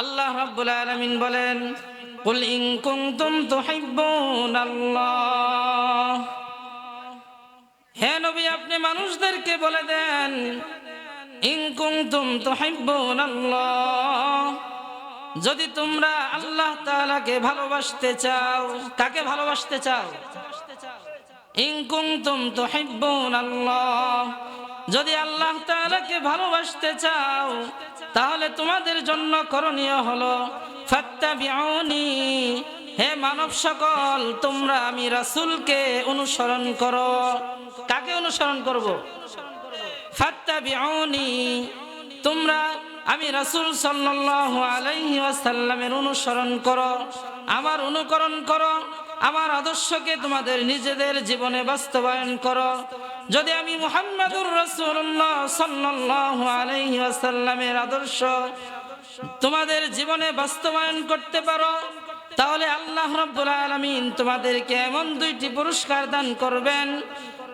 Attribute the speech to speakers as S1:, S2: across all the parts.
S1: আল্লাহ রাব্বুল আলামিন বলেন, কুল ইন কুনতুম তুহিব্বুনাল্লাহ। হে নবী, আপনি মানুষদেরকে বলে দেন, ইন কুনতুম তুহিব্বুনাল্লাহ। যদি তোমরা আল্লাহ তাআলাকে ভালোবাসতে চাও, কাকে ভালোবাসতে চাও? ইন কুনতুম তুহিব্বুনাল্লাহ। যদি আল্লাহ তাআলাকে ভালোবাসতে চাও তাহলে তোমাদের জন্য করণীয় হলো, ফাত্তাবিউনি, হে মানব সকল, তোমরা আমি রাসূলকে অনুসরণ করো। কাকে অনুসরণ করব? ফাত্তাবিউনি, তোমরা আমি রাসূল সাল্লাল্লাহু আলাইহি ওয়াসাল্লামের অনুসরণ করো, আমার অনুকরণ করো আমার আদর্শকে তোমাদের নিজেদের জীবনে বাস্তবায়ন করো। যদি আমি মুহাম্মাদুর রাসূলুল্লাহ সাল্লাল্লাহু আলাইহি ওয়াসাল্লামের আদর্শ তোমাদের জীবনে বাস্তবায়ন করতে পারো, তাহলে আল্লাহ রাব্বুল আলামিন তোমাদেরকে এমন দুইটি পুরস্কার দান করবেন,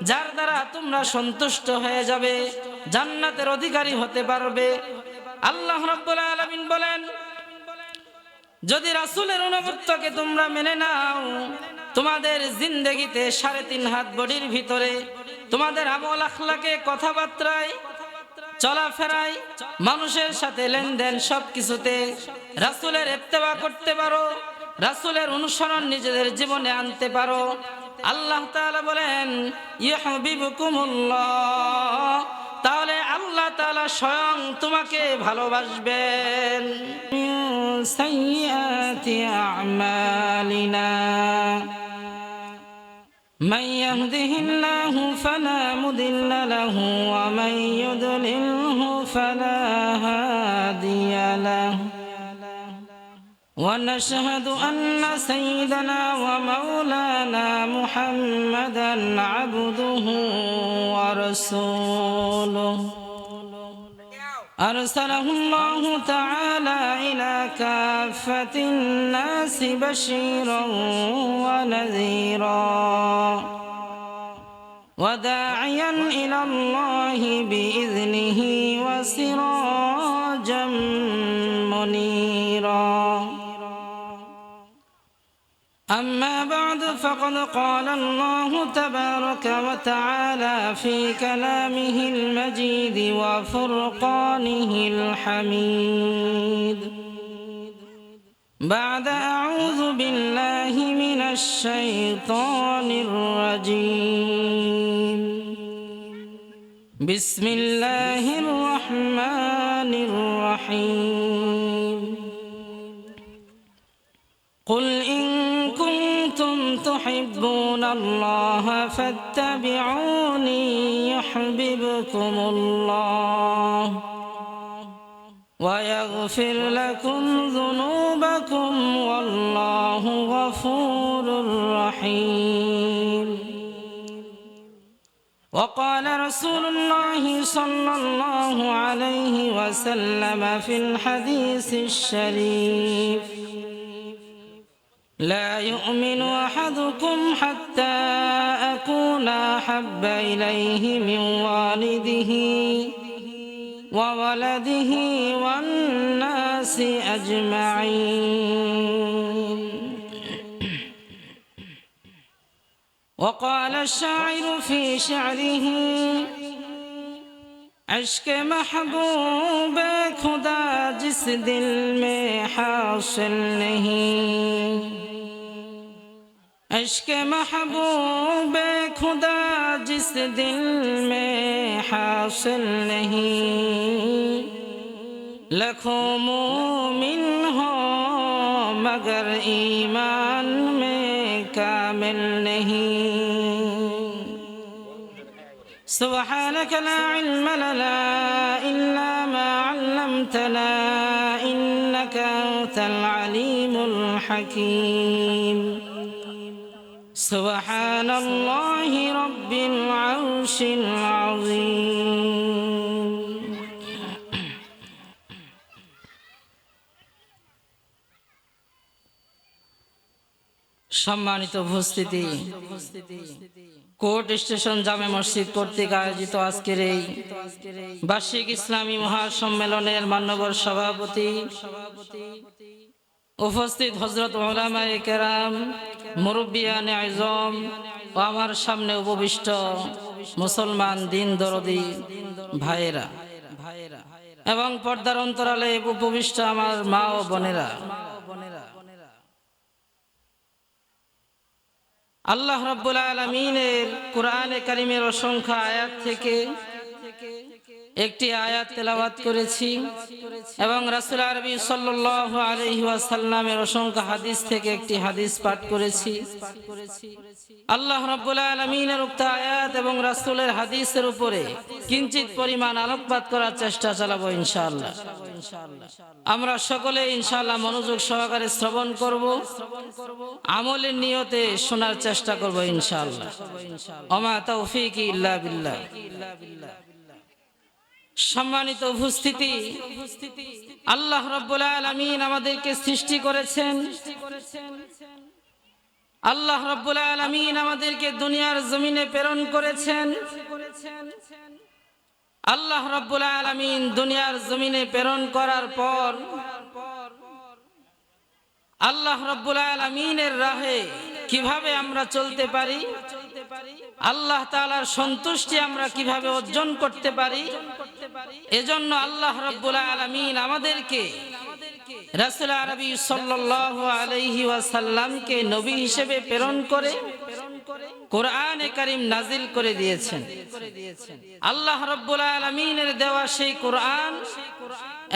S1: যার দ্বারা তোমরা সন্তুষ্ট হয়ে যাবে, জান্নাতের অধিকারী হতে পারবে। আল্লাহ রাব্বুল আলামিন বলেন যদি রাসুলের অনুগত্যকে তোমরা মেনে নাও, তোমাদের জিন্দেগিতে সাড়ে তিন হাত বডির ভিতরে, তোমাদের আমল আখলাকে কথাবার্তায়, চলাফেরায়, মানুষের সাথে লেনদেন সব কিছুতে রাসূলের ইত্তেবা করতে পারো, রাসূলের অনুসরণ নিজেদের জীবনে আনতে পারো। আল্লাহ তাআলা বলেন ইউহিবুকুমুল্লাহ তাহলে আল্লাহ তাআলা স্বয়ং তোমাকে ভালোবাসবেন সাইয়্যাতি আ'মালিনা من يهده الله فلا مضل له ومن يضلله فلا هادي له ونشهد أن سيدنا ومولانا محمدا عبده ورسوله. أرسله الله تعالى إلى كافة الناس بشيرا ونذيرا. وداعيا إلى الله بإذنه وسراجا أما بعد فقد قال الله تبارك وتعالى في كلامه المجيد وفرقانه الحميد. بعد أعوذ بالله من الشيطان الرجيم. بسم الله الرحمن الرحيم. قل الله فاتبعوني يحببكم الله ويغفر لكم ذنوبكم والله غفور رحيم. وقال رسول الله صلى الله عليه وسلم في الحديث الشريف لا يؤمن أحدكم حتى أكون أحب إليه من والده وولده والناس أجمعين. وقال الشاعر في شعره عشق محبوب خدا جس دل میں حاصل نہیں عشق محبوب خدا جس دل میں حاصل نہیں۔ لکھوں مومن ہو مگر ایمان میں کامل نہیں۔ سبحانك لا علم لنا إلا ما علمتنا إنك أنت العليم الحكيم سبحان الله رب العرش العظيم সম্মানিত উপস্থিতি কোর্ট স্টেশন জামে মসজিদ কর্তৃক আয়োজিত আজকের এই বার্ষিক ইসলামী মহাসম্মেলনের মান্যবর সভাপতি উপস্থিত হজরত মুরব্বিয়ান আজম ও আমার সামনে উপবিষ্ট মুসলমান দিন দরদি ভাইয়েরা এবং পর্দার অন্তরালে উপবিষ্ট আমার মা ও বোনেরা। আল্লাহ রব্বুল আলমিনের কোরআনে কারিমের অসংখ্য আয়াত থেকে একটি আয়াত তেলাওয়াত করেছি এবং রাসুল আরবি সাল্লাহ আলহিহাসাল্লামের অসংখ্য হাদিস থেকে একটি হাদিস পাঠ করেছি। আল্লাহ রব্বুল আলমিনের উক্ত আয়াত এবং রাসুলের হাদিসের উপরে কিঞ্চিত পরিমাণ আলোকপাত করার চেষ্টা চালাবো ইনশাআল্লাহ। আমরা সকলে ইনশাআল্লাহ মনোযোগ সহকারে শ্রবণ করব, আমলের নিয়তে শোনার চেষ্টা করব ইনশাআল্লাহ। অমা তৌফিক ইল্লা বিল্লাহ। সম্মানিত উপস্থিতি, আল্লাহ রব্বুল আলমিন আমাদেরকে সৃষ্টি করেছেন। আল্লাহ রব্বুল আলমিন আমাদেরকে দুনিয়ার জমিনে প্রেরণ করেছেন। আল্লাহ রব্বুল আলমিন দুনিয়ার জমিনে প্রেরণ করার পর, আল্লাহ রব্বুল আলমিনের রাহে কীভাবে আমরা চলতে পারি? আল্লাহ তালার সন্তুষ্টি আমরা কীভাবে অর্জন করতে পারি? এজন্য আল্লাহ রব্বুল আলমিন আমাদেরকে রাসুল আরবি সাল্লাহ আলহি ওয়াসাল্লামকে নবী হিসেবে প্রেরণ করে কোরআনে নাজিল করে দিয়েছেন। আল্লাহ রব্বুল আলমিনের দেওয়া সেই কোরআন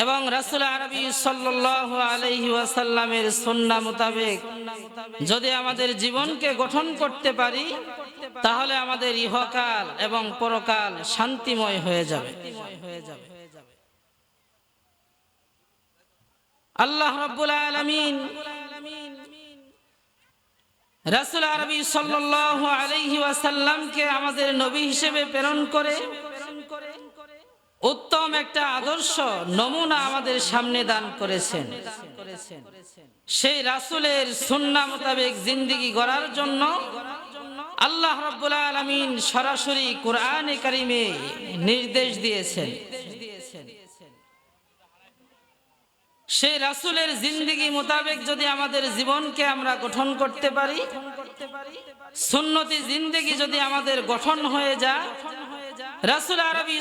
S1: এবং রাসুল আরবি সাল্লাহ আলহি ওয়াসাল্লামের সন্না মোতাবেক যদি আমাদের জীবনকে গঠন করতে পারি, তাহলে আমাদের ইহকাল এবং পরকাল শান্তিময় হয়ে যাবে। আল্লাহ রব্বুল আলমিন রাসুল আরবি সাল্লাহ আলহি ওয়াসাল্লামকে আমাদের নবী হিসেবে প্রেরণ করে উত্তম একটা আদর্শ নমুনা আমাদের সামনে দান করেছেন। সেই রাসুলের সুন্না মোতাবেক জিন্দিগি গড়ার জন্য আল্লাহ রব্বুল আলমিন সরাসরি কোরআনে কারিমে নির্দেশ দিয়েছেন। সেই রাসুলের জিন্দিগি মোতাবেক যদি আমাদের জীবনকে আমরা গঠন করতে পারি, সুন্নতি জিন্দিগি যদি আমাদের গঠন হয়ে যায়, রাসুল আরবি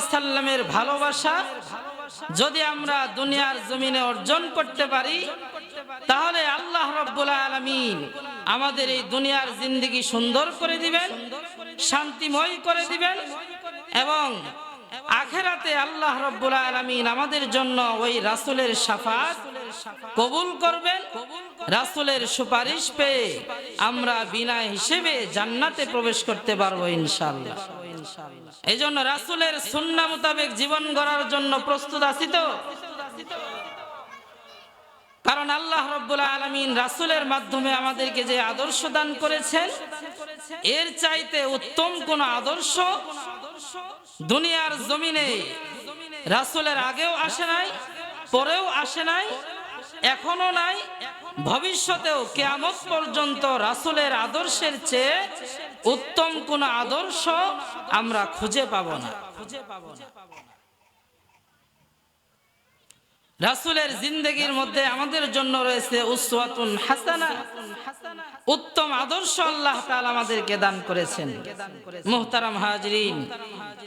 S1: আসাল্লামের ভালোবাসা যদি আমরা দুনিয়ার জমিনে অর্জন করতে পারি, তাহলে আল্লাহ রব্বুল আলমিন আমাদের এই দুনিয়ার জিন্দিগি সুন্দর করে দিবেন, শান্তিময় করে দিবেন এবং আখেরাতে আল্লাহ রব্বুল আলমিন আমাদের জন্য ওই রাসুলের সাফাত কবুল করবেন। রাসুলের সুপারিশ পেয়ে আমরা বিনা হিসেবে জান্নাতে প্রবেশ করতে পারব ইনশাল্লাহ এই জন্য রাসুলের সুন্না মোতাবেক জীবন গড়ার জন্য প্রস্তুত আছি তো? কারণ আল্লাহ রব্বুল আলমিন রাসুলের মাধ্যমে আমাদেরকে যে আদর্শ দান করেছেন, এর চাইতে উত্তম কোন আদর্শ দুনিয়ার জমিনে রাসুলের আগেও আসে নাই, পরেও আসে নাই এখনও নাই, ভবিষ্যতেও কেমন পর্যন্ত রাসুলের আদর্শের চেয়ে উত্তম কোন আদর্শ আমরা খুঁজে পাব না খুঁজে পাব না। রাসুলের জিন্দগির মধ্যে আমাদের জন্য রয়েছে উসওয়াতুন হাসানা উত্তম আদর্শ আল্লাহ তাআলা আমাদেরকে দান করেছেন মুহতারাম হাজরিন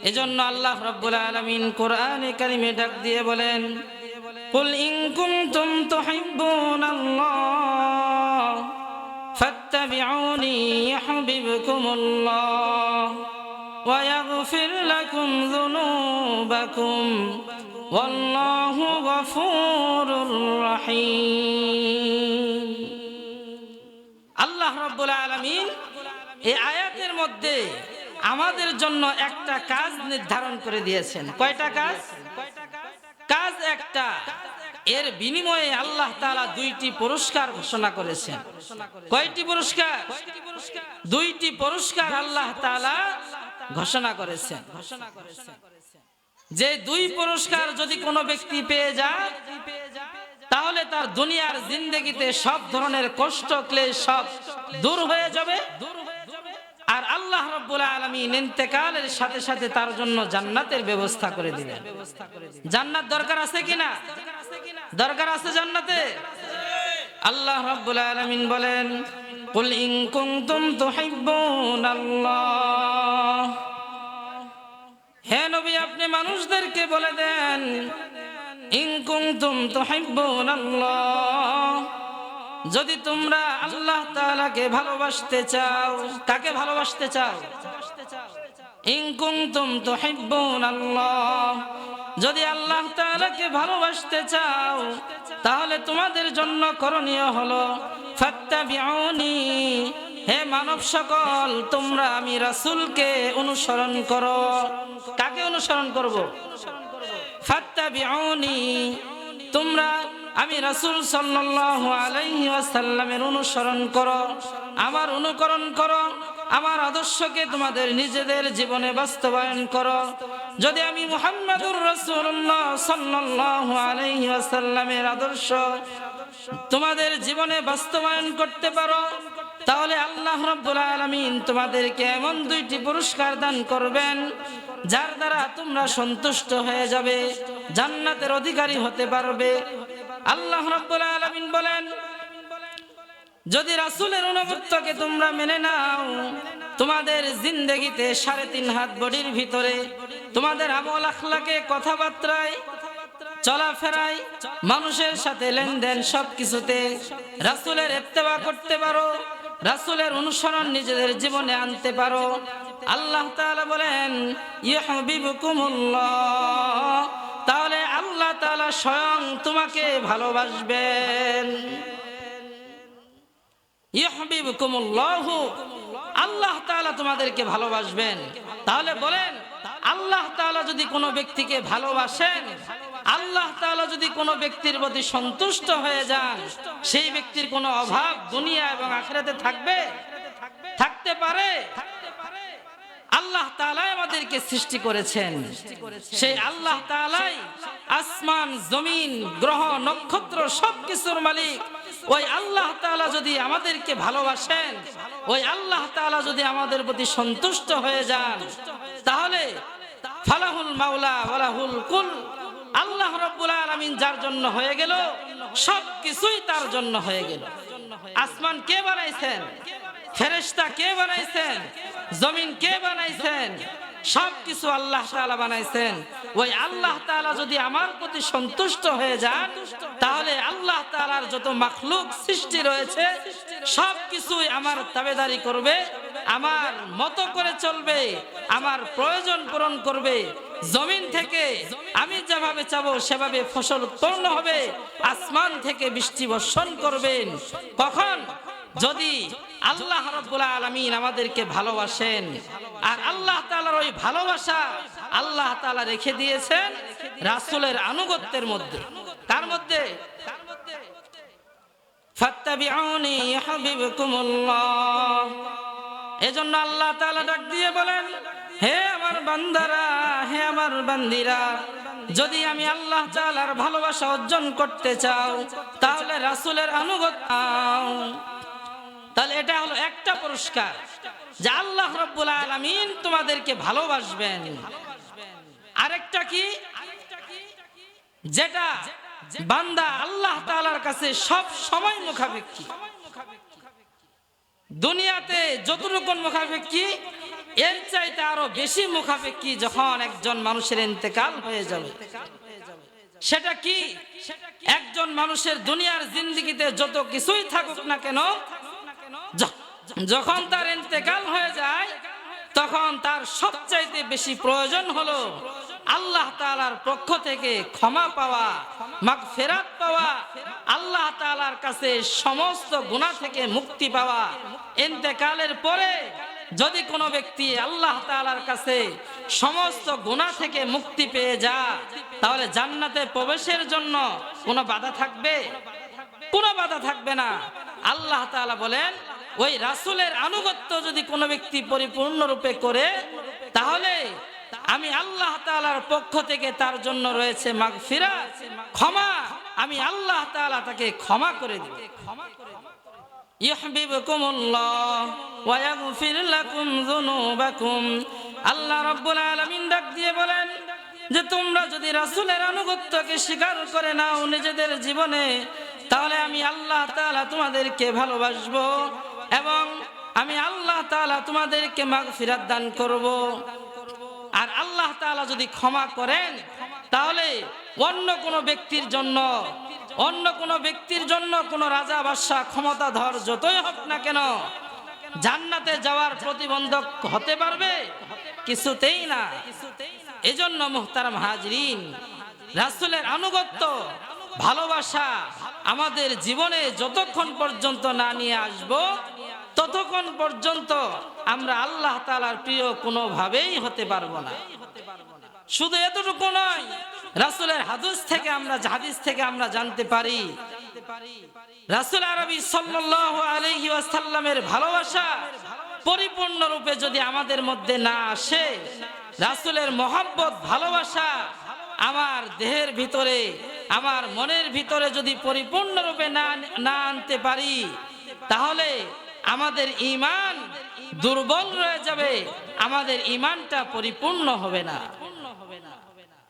S1: এজন্য আল্লাহ রাব্বুল আলামিন কোরআনে কারিমে ডাক দিয়ে বলেন কুল ইন কুনতুম তুহিব্বুনাল্লাহ ফাত্তাবিউনি ইউহিব্বুকুমুল্লাহ ويغفر لكم ذنوبكم والله غفور رحيم আল্লাহ রব্বুল আলামিন এই আয়াতের মধ্যে আমাদের জন্য একটা কাজ নির্ধারণ করে দিয়েছেন কয়টা কাজ কাজ একটা এর বিনিময়ে আল্লাহ তাআলা দুইটি পুরস্কার ঘোষণা করেছেন কয়টি পুরস্কার দুইটি পুরস্কার আল্লাহ তাআলা ঘোষণা করেছেন ঘোষণা করেছেন যে দুই পুরস্কার যদি কোনো ব্যক্তি পেয়ে যায় তাহলে তার দুনিয়ার জিন্দগিতে সব ধরনের কষ্ট ক্লেশ সব দূর হয়ে যাবে আর আল্লাহ রব্বুল আলমিন ইন্তেকালের সাথে সাথে তার জন্য জান্নাতের ব্যবস্থা করে দিলেন জান্নাত দরকার আছে কিনা দরকার আছে জান্নাতে আল্লাহ রব্বুল আলমিন বলেন قل إن كنتم تحبون الله হে নবী, আপনি মানুষদেরকে বলে দেন, ইন কুনতুম তুহিব্বুন আল্লাহ যদি তোমরা আল্লাহ তাআলাকে ভালোবাসতে চাও, কাকে ভালোবাসতে চাও? ইন কুনতুম তুহিব্বুন আল্লাহ যদি আল্লাহ তাআলাকে ভালোবাসতে চাও, তাহলে তোমাদের জন্য করণীয় হলো, ফাত্তাবিউনি হে মানব সকল, তোমরা আমি রাসুলকে অনুসরণ করো। কাকে অনুসরণ করব? তোমরা আমি রাসূল ওয়াসাল্লামের অনুসরণ করো, আমার অনুকরণ করো, আমার আদর্শকে তোমাদের নিজেদের জীবনে বাস্তবায়ন করো। যদি আমি মুহাম্মাদুর রাসূলুল্লাহ সাল্লাল্লাহু আলাইহি ওয়াসাল্লামের আদর্শ তোমাদের জীবনে বাস্তবায়ন করতে পারো তাহলে আল্লাহ রাব্বুল আলামিন তোমাদেরকে এমন দুইটি পুরস্কার দান করবেন, যার দ্বারা তোমরা সন্তুষ্ট হয়ে যাবে, জান্নাতের অধিকারী হতে পারবে। আল্লাহ রাব্বুল আলামিন বলেন, যদি রাসূলের অনুগত্যকে তোমরা মেনে নাও, তোমাদের জিন্দেগিতে সাড়ে তিন হাত বডির ভিতরে, তোমাদের আমল আখলাকে কথাবার্তায়, চলাফেরায়, মানুষের সাথে লেনদেন সব কিছুতে রাসূলের ইত্তেবা করতে পারো। রাসূলের অনুসরণ নিজেদের জীবনে আনতে পারো। আল্লাহ তাআলা বলেন তাহলে আল্লাহ তাআলা স্বয়ং তোমাকে ভালোবাসবেন। আল্লাহ তাআলা তোমাদেরকে ভালোবাসবেন। তাহলে বলেন, আল্লাহ তাআলা যদি কোনো ব্যক্তিকে ভালোবাসেন আল্লাহ তাআলা যদি কোনো ব্যক্তির প্রতি সন্তুষ্ট হয়ে যান, সেই ব্যক্তির কোনো অভাব দুনিয়া এবং আখিরাতে থাকবে, থাকতে পারে। আল্লাহ তাআলাই আমাদেরকে সৃষ্টি করেছেন। সেই আল্লাহ তাআলাই আসমান, জমিন, গ্রহ, নক্ষত্র সবকিছুর মালিক। ওই আল্লাহ তাআলা যদি আমাদেরকে ভালোবাসেন, ওই আল্লাহ তাআলা যদি আমাদের প্রতি সন্তুষ্ট হয়ে যান, তাহলে ফালাহুল মাওলা ওয়ালাহুল কুল আল্লাহ রব্বুল আলামিন যার জন্য হয়ে গেল সব কিছুই তার জন্য হয়ে গেল। আসমান কে বানাইছেন? ফেরেশতা কে বানাইছেন? জমিন কে বানাইছেন? সব কিছু আল্লাহ তাআলা বানাইছেন। ওই আল্লাহ তাআলা যদি আমার প্রতি সন্তুষ্ট হয়ে যান, তাহলে আল্লাহ তাআলার যত মাখলুক সৃষ্টি রয়েছে সব কিছুই আমার তাবেদারি করবে, আমার মতো করে চলবে, আমার প্রয়োজন পূরণ করবে জমিন থেকে আমি যেভাবে চাবো, সেভাবে ফসল উৎপন্ন হবে। আসমান থেকে বৃষ্টি বর্ষণ করবেন। কখন? যদি আল্লাহ রব্বুল আলমিন আমাদেরকে ভালোবাসেন। আর আল্লাহ তাআলার ওই ভালোবাসা আল্লাহ তাআলা রেখে দিয়েছেন রাসূলের আনুগত্যের মধ্যে। তার মধ্যে? এজন্য আল্লাহ তাআলা ডাক দিয়ে বলেন হে আমার বান্দারা, হে আমার বান্দিরা, যদি আমি আল্লাহ তাআলার ভালোবাসা অর্জন করতে চাও, তাহলে রাসূলের আনুগত্য নাও। তাহলে এটা হলো একটা পুরস্কার, যে আল্লাহ রব্বুল আলামিন তোমাদেরকে ভালোবাসবেন। আরেকটা কি? যেটা বান্দা আল্লাহ তালার কাছে সব সময় মুখাপেক্ষী। দুনিয়াতে যতটুকু মুখাপেক্ষী এর চাইতে আরও বেশি মুখাপেক্ষী যখন একজন মানুষের ইন্তেকাল হয়ে যাবে। সেটা কি? একজন মানুষের দুনিয়ার জিন্দিগিতে যত কিছুই থাকুক না কেন যখন তার ইন্তেকাল হয়ে যায়, তখন তার সবচাইতে বেশি প্রয়োজন হলো আল্লাহ তাআলার পক্ষ থেকে ক্ষমা পাওয়া, মাগফিরাত পাওয়া, আল্লাহ তালার কাছে সমস্ত গুণা থেকে মুক্তি পাওয়া। ইন্তেকালের পরে যদি কোনো ব্যক্তি আল্লাহ তাআলার কাছে সমস্ত গুণা থেকে মুক্তি পেয়ে যায়, তাহলে জান্নাতে প্রবেশের জন্য কোনো বাধা থাকবে? কোনো বাধা থাকবে না। আল্লাহ তাআলা বলেন, ওই রাসূলের আনুগত্য যদি কোনো ব্যক্তি পরিপূর্ণরূপে করে, তাহলে আমি আল্লাহ তাআলার পক্ষ থেকে তার জন্য রয়েছে মাগফিরাত, ক্ষমা। আমি আল্লাহ তাআলা তাকে ক্ষমা করে দেব। ইউহিব্বুকুমুল্লাহ ওয়া ইয়াগফির লাকুম যুনুবাকুম। আল্লাহ রাব্বুল আলামিন ডাক দিয়ে বলেন যে তোমরা যদি রাসূলের আনুগত্যকে স্বীকার করে নাও নিজেদের জীবনে, তাহলে আমি আল্লাহ তাআলা তোমাদেরকে ভালোবাসবো এবং আমি আল্লাহ তাআলা তোমাদেরকে মাগফিরাত দান করব। আর আল্লাহ তাআলা যদি ক্ষমা করেন, তাহলে অন্য কোনো ব্যক্তির জন্য অন্য কোনো ব্যক্তির জন্য কোনো রাজা, বাদশাহ ক্ষমতাধর যতই হোক না কেন, জান্নাতে যাওয়ার প্রতিবন্ধক হতে পারবে? কিছুতেই না। এজন্য মুহতারাম হাজরিন, রাসূলের আনুগত্য, ভালোবাসা আমাদের জীবনে যতক্ষণ পর্যন্ত না নিয়ে আসব, ততক্ষণ পর্যন্ত আমরা আল্লাহ তাআলার প্রিয় কোনোভাবেই হতে পারব না। শুধু এতটুকু নয় রাসূলের হাদিস থেকে আমরা হাদিস থেকে আমরা জানতে পারি, রাসূল আরবি সাল্লাল্লাহু আলাইহি ওয়াসাল্লামের ভালোবাসা পরিপূর্ণ রূপে যদি আমাদের মধ্যে না আসে, রাসূলের মহব্বত, ভালোবাসা আমার দেহের ভিতরে, আমার মনের ভিতরে যদি পরিপূর্ণ রূপে না না আনতে পারি, তাহলে আমাদের ইমান দুর্বল রয়ে যাবে, আমাদের ইমানটা পরিপূর্ণ হবে না।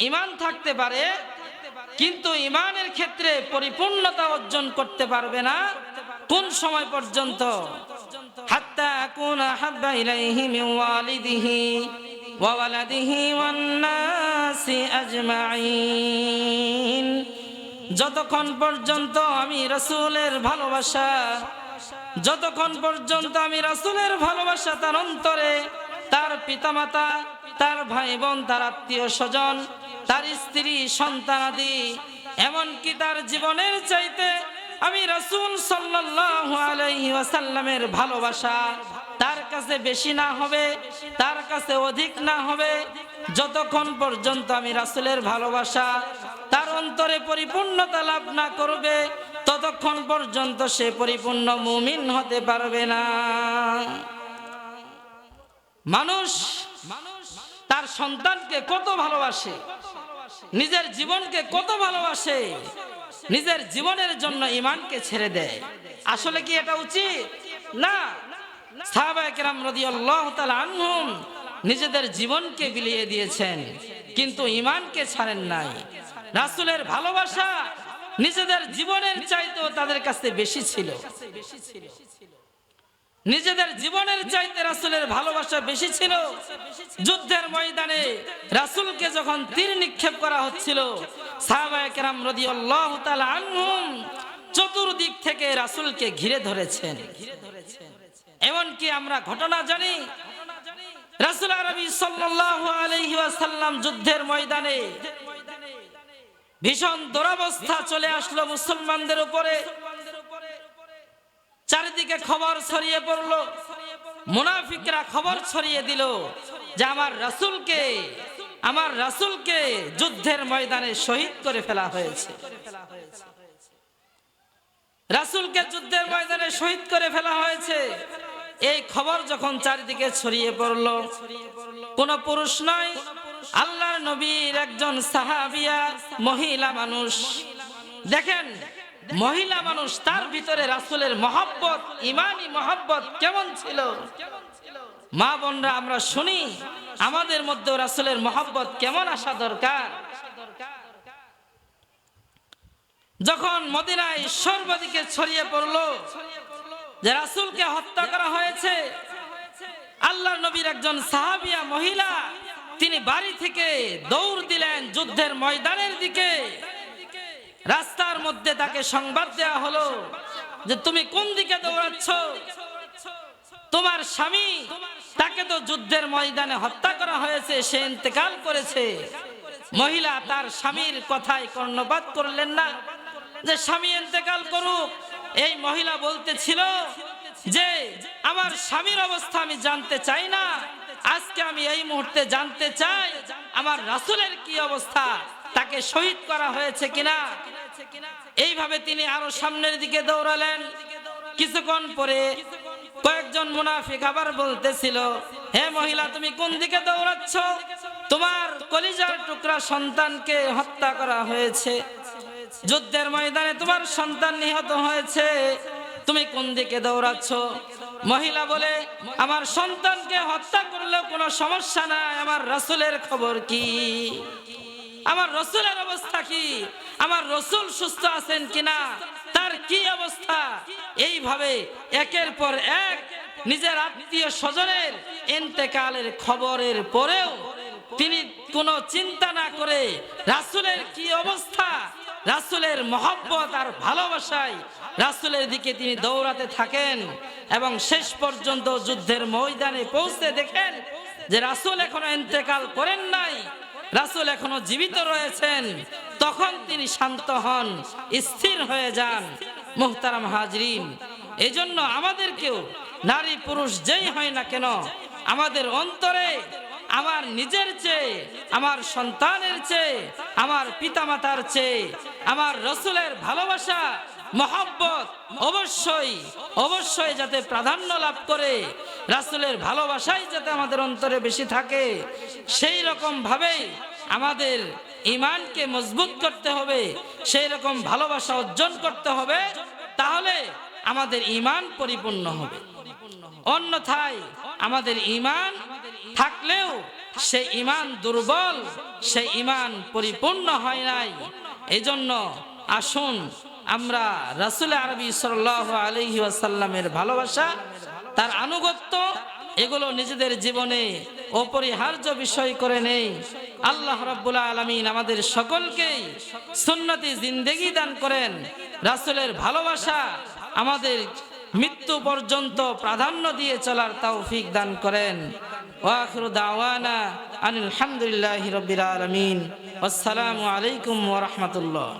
S1: ইমান থাকতে পারে, কিন্তু ইমানের ক্ষেত্রে পরিপূর্ণতা অর্জন করতে পারবে না। কোন সময় পর্যন্ত? যতক্ষণ পর্যন্ত আমি রাসূলের ভালোবাসা, যতক্ষণ পর্যন্ত আমি রাসূলের ভালোবাসা তার অন্তরে, তার পিতামাতা, তার ভাই বোন, তার আত্মীয় স্বজন তার স্ত্রী সন্তানাদি এমনকি তার জীবনের চাইতে আমি রাসূল ওয়াসাল্লামের ভালোবাসা তার কাছে বেশি না হবে, তার কাছে অধিক না হবে। যতক্ষণ পর্যন্ত আমি রাসূলের ভালোবাসা তার অন্তরে পরিপূর্ণতা লাভ না করবে, ততক্ষণ পর্যন্ত সে পরিপূর্ণ মুমিন হতে পারবে না। মানুষ মানুষ তার সন্তানকে কত ভালোবাসে নিজের জীবনকে কত ভালোবাসে, নিজের জীবনের জন্য ইমানকে ছেড়ে দেয়। আসলে কি এটা উচিত? না। নিজেদের জীবনকে বিলিয়ে দিয়েছেন, কিন্তু ইমানকে ছাড়েন নাই। রাসূলের ভালোবাসা নিজেদের জীবনের চাইতেও তাদের কাছে বেশি ছিল। নিজেদের জীবনের চাইতে রাসূলের ভালোবাসা বেশি ছিল। যুদ্ধের ময়দানে রাসূলকে যখন তীর নিক্ষেপ করা হচ্ছিল চতুর্দিক থেকে রাসুলকে ঘিরে ধরেছেন। এমনকি আমরা ঘটনা জানি, রাসূল আরবি আলাইহি যুদ্ধের ময়দানে ভীষণ দুরবস্থা চলে আসলো মুসলমানদের উপরে। চারিদিকে খবর ছড়িয়ে পড়ল। মুনাফিকরা খবর ছড়িয়ে দিল যে আমার রাসূলকে আমার রাসূলকে যুদ্ধের ময়দানে শহীদ করে ফেলা হয়েছে। রাসূলকে যুদ্ধের ময়দানে শহীদ করে ফেলা হয়েছে। এই খবর যখন চারিদিকে ছড়িয়ে পড়ল, কোন পুরুষ নয়, আল্লাহর নবীর একজন সাহাবিয়া মহিলা মানুষ। দেখেন মহিলা মানুষ, তার ভিতরে রাসূলের মহব্বত, ইমানি মহব্বত কেমন ছিল? মা বোনরা, আমরা শুনি, আমাদের মধ্যে রাসূলের মহব্বত কেমন আসা দরকার? যখন মদিনায় সর্বদিকে ছড়িয়ে পড়ল, যে রাসূলকে হত্যা করা হয়েছে আল্লাহ নবীর একজন সাহাবিয়া মহিলা, তিনি বাড়ি থেকে দৌড় দিলেন যুদ্ধের ময়দানের দিকে। রাস্তার মধ্যে তাকে সংবাদ দেওয়া হলো যে তুমি কোন দিকে দৌড়াচ্ছ? তোমার স্বামী তাকে তো যুদ্ধের ময়দানে হত্যা করা হয়েছে, সে ইন্তেকাল করেছে। মহিলা তার স্বামীর কথায় কর্ণপাত করলেন না যে, স্বামী ইন্তেকাল করুক। এই মহিলা বলতেছিল যে, আমার স্বামীর অবস্থা আমি জানতে চাই না। আজকে আমি এই মুহূর্তে জানতে চাই আমার রাসূলের কি অবস্থা? তাকে শহীদ করা হয়েছে কিনা? এইভাবে তিনি আরও সামনের দিকে দৌড়ালেন। কিছুক্ষণ পরে কয়েকজন মুনাফিক আবার বলতেছিল, হে মহিলা, তুমি কোন দিকে দৌড়াচ্ছ? তোমার কলিজার টুকরা সন্তানকে হত্যা করা হয়েছে। যুদ্ধের ময়দানে তোমার সন্তান নিহত হয়েছে। তুমি কোন দিকে দৌড়াচ্ছ? মহিলা বলে, আমার সন্তানকে হত্যা করলেও কোনো সমস্যা নাই। আমার রাসুলের খবর কি? আমার রসুলের অবস্থা কি? আমার রসুল সুস্থ আছেন কিনা? তার কি অবস্থা? এইভাবে একের পর এক নিজের আত্মীয় স্বজনের এন্তেকালের খবরের পরেও তিনি কোনো চিন্তা না করে রাসুলের কি অবস্থা? রাসুলের মহব্বত আর ভালোবাসায় রাসুলের দিকে তিনি দৌড়াতে থাকেন এবং শেষ পর্যন্ত যুদ্ধের ময়দানে পৌঁছে দেখেন যে রাসুল এখনও ইন্তেকাল করেন নাই। রাসুল এখনও জীবিত রয়েছেন। তখন তিনি শান্ত হন, স্থির হয়ে যান, মুহতারাম হাজরিন। এজন্য আমাদেরকেও নারী পুরুষ যেই হয় না কেন, আমাদের অন্তরে, আমার নিজের চেয়ে, আমার সন্তানের চেয়ে, আমার পিতামাতার চেয়ে, আমার রসুলের ভালোবাসা মহব্বত অবশ্যই অবশ্যই যাতে প্রাধান্য লাভ করে, রাসুলের ভালোবাসাই যাতে আমাদের অন্তরে বেশি থাকে, সেই রকম ভাবেই আমাদের ইমানকে মজবুত করতে হবে, সেই রকম ভালোবাসা অর্জন করতে হবে, তাহলে আমাদের ইমান পরিপূর্ণ হবে। অন্যথায় আমাদের ইমান থাকলেও সে ইমান দুর্বল, সে ইমান পরিপূর্ণ হয় নাই। এজন্য আসুন, আমরা রাসুল আরবি সাল্লাহ আলহি আসাল্লামের ভালোবাসা, তার আনুগত্য, এগুলো নিজেদের জীবনে অপরিহার্য বিষয় করে নেই। আল্লাহ রাব্বুল আলমিন আমাদের সকলকেই সুন্নতি জিন্দেগি দান করেন। রাসুলের ভালোবাসা আমাদের মৃত্যু পর্যন্ত প্রাধান্য দিয়ে চলার তৌফিক দান করেন। ওয়াখিরু দাওয়ানা আনিল আসসালামু আলাইকুম ওয়া রাহমাতুল্লাহ।